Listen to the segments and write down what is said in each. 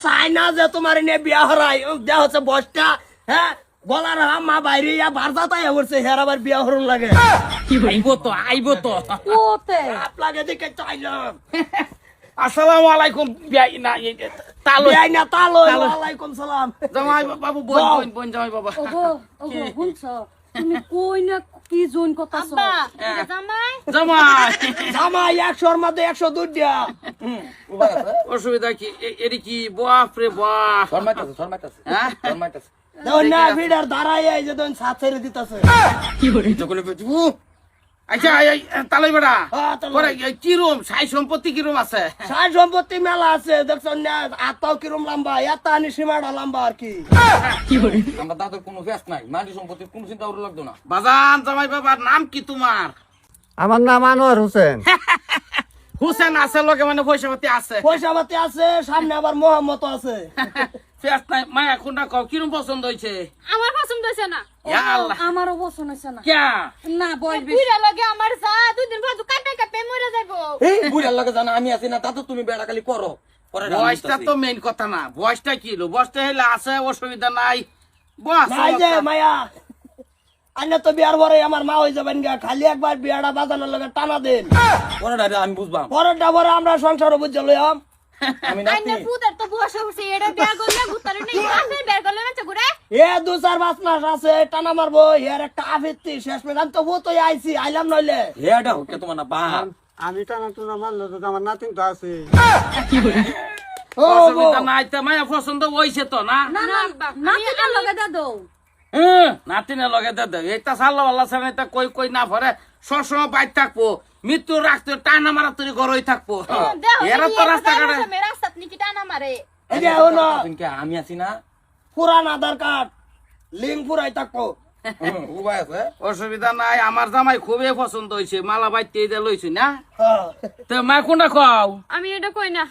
চাই না যে তোমার নিয়ে বিয়া হরাই। দেয়া হচ্ছে বসটা হ্যাঁ? গলার মা বাইরে ইয়া বারদা তাই করছে হের আবার বিয়া হরুন লাগে। আইবো তো আইবো তো। কোতে? আপ লাগে দেখে চাইলাম। আসসালামু আলাইকুম বিয়াই না তালো বিয়াই না তালো তালো। সালাম। জামাই বাবু বোন। বোন বোন জামাই বাবা। ওগো ওগো শুনছ? তুমি কই না কি জোন কথা হ্যাঁ। জামাই? জামাই। 100 এর মধ্যে একশো দুই দিয়া। অসুবিধা কি? এরি কি বাপ রে বাপ শর্মাইতাছে শর্মাইতাছে হ্যাঁ? শর্মাইতাছে। দেখুন না ভিড়ার দাঁড়াই এই যে তখন সাত ছেড়ে দিতেছে। যখন আচ্ছা বেড়া। সাই সম্পত্তি আছে? সাই সম্পত্তি মেলা আছে দেখছেন না? আত্মাও কিরম লম্বা? এত আনি সীমাটা লম্বা আর কি। আমার দাদুর কোনো ফেস নাই মাটি সম্পত্তির কোনো চিন্তা লাগতো না। বাজান জামাই বাবার নাম কি তোমার? আমার নাম আনোয়ার হোসেন। হুসেন আছে লোকে মানে পয়সা পাতি আছে। পয়সা পাতি আছে সামনে আবার মোহাম্মত আছে। ফেস নাই মায়া কোনটা কও কিরম পছন্দ হইছে? আমার পছন্দ না? আমারও বসন হইছে না। কিয়া? না বয়স বেশি। বুড়া আমার যা দুই দিন পর কাটে কাটে মরে যাইবো। এই বুড়ার লাগে জানা আমি আছি না তা তো তুমি বেড়া খালি করো। বয়সটা তো মেইন কথা না বয়সটা কি বয়সটা হইলে আছে অসুবিধা নাই। বস নাই যে মায়া। আইনা তো বিয়ার পরে আমার মা হয়ে যাবেন গা খালি একবার বিয়াটা বাজানোর লগে টানা দেন। পরে ডাইরে আমি বুঝবাম। পরে আমরা সংসার বুঝে লইয়াম। আমি আইনে নাতি। পুদের তো বসে উঠছে এটা বিয়া করলে গুতারে নেই। আপনি বিয়া করলে না ঘুরে? এ দু চার পাঁচ মাস আছে টানা মারবো এর একটা আফিত্তি শেষ মেলাম তো ও তো আইছি আইলাম নইলে। হেডা হোক তোমার না বাপ। আমি টানা টুনা মারলো তো আমার নাতিন তো আছে। মায়া পছন্দ হইছে তো না? না না লগে দে দো হুম, নাতিনে লগে দে দে এইটা সাল্লা আল্লাহ সামনে কই কই না ভরে সবসময় বাইর থাকব। মৃত্যু রাখতে টানা মারা তুই ঘরই থাকব। এরা তো রাস্তাঘাটে রাস্তা নিকি টানা মারে। হলো তুমি কে আমি আছি না। পুরান আধার কার্ড লিঙ্ক পুরাই থাকব। অসুবিধা নাই আমার জামাই খুবই পছন্দ হয়েছে মালা বাইতে এটা লইছি না? হ্যাঁ। তো মা কোনটা খাও আমি এটা কই না।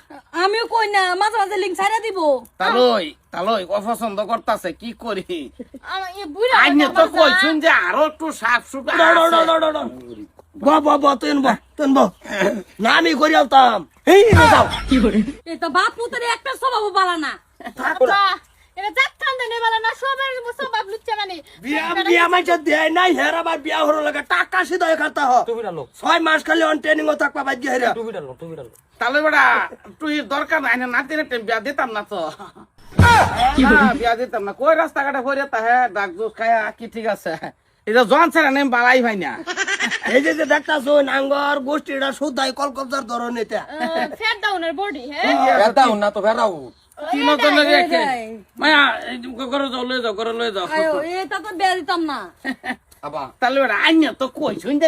আমিও কই না মাঝে মাঝে লিঙ্ক ছাইরা দিব। তালই তালই অপছন্দ করতাছে কি করি? আইনে তো কইছুন যে আরও একটু সাফ সুফ। ব ব ব তুই ব তুই ব না আমি করি আলতাম। এই তো বাপ মুতের একটা স্বভাব বালা না। আব্বা এটা জাত খান্দে নেই বলে না সবার সব লুচ্চা মানে। বিয়া বিয়া মাইছে দেয় নাই হের আবার বিয়া হরো লাগে টাকা সিধা হ মাস খালি অন ট্রেনিং ও থাকবা বাদ গিয়ে হেরা। লোক তাহলে বেড়া তুই দরকার নাই না নাতিনে বিয়া দিতাম না তো। বিয়া দিতাম না। কই রাস্তাঘাটে ফরিয়া তাহে ডাক জুস খায়া কি ঠিক আছে? এটা জন ছেড়ে নেম বালাই ভাই না। এই যে দেখতাছো নাঙ্গর গোষ্ঠীটা সুদাই কলকবজার ধরন এটা। ফ্যাট ডাউনের বডি হ্যাঁ? ভেড়াও না তো। মায়া এই ঘরে যাও লয়ে যাও ঘরে লয়ে যাও। এটা তো বিয়া দিতাম না। আবা। তাহলে বেড়া তো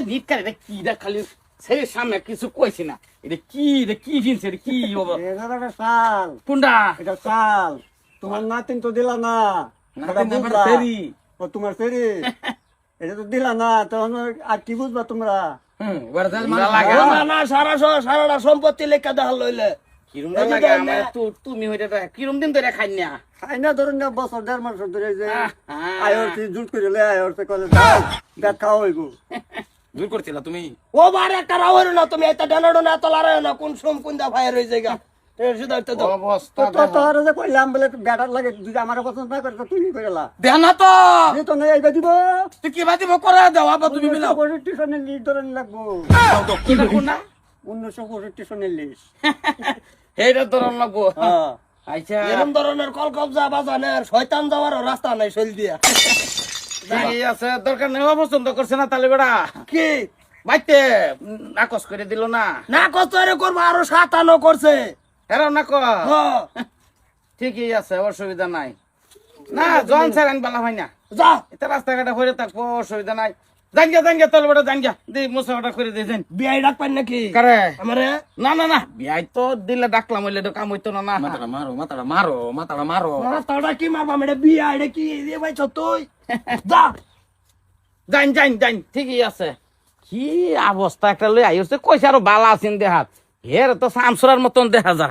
ভিক্ষার এটা কি খালি সামনে কিছু কইছি না। এটা কি কি কি বাবা? এটা শাল কোনটা? এটা শাল তোমার নাতিন তো দিলা না। ফেরি। ও তোমার ফেরি। এটা তো দিলা না তখন আর কি বুঝবা তোমরা? না না না সারাটা সম্পত্তি লেখা দেখা লইলে না। তুমি হইতে কিরম দিন ধরে খাই না? খাই না ধরুন না বছর দেড় মাস ধরে যে আয়রছি জুট করে লে আয়রছে কলে যাও দেখ খাওয়া হইব। দূর করছিলা তুমি? ও বার একটা রাওয়ার না তুমি এটা ডানা ডানা এত লারে না কোন সোম কোন দা ফায়ার হয়ে যায় উনিশশো পঁয়ষট্টি এইটা লাগবো। হ্যাঁ। আচ্ছা এরকম ধরনের কল কবজা বাজানের শয়তান যাওয়ার রাস্তা নাই চল দিয়া। আছে? দরকার নেই পছন্দ করছে না তাহলে বেড়া। কি? বাইতে নাকচ করে দিল না। করব আরও সাতানো করছে। হেরাও না ক ঠিকই আছে অসুবিধা নাই। না জন বালা হয় না। যা। এটা রাস্তাঘাটে হয়ে থাকব অসুবিধা নাই। জানগা জানগা তাহলে বেটা জানগা দি মুসাফাটা করে দিয়েছেন বিয়াই ডাকবেন নাকি? কারে? আমারে? না না না বিয়াই তো দিলে ডাকলাম হইলে তো কাম হইতো না না। মাথাটা মারো মাথাটা মারো মাথাটা মারো। তোরা কি মারবা কি তুই? যা। জান জান জান ঠিকই আছে। কি অবস্থা একটা লই আইছে কইছে আরও বালা আছেন দেহাত। হের তো সামসুরার মতন দেখা যা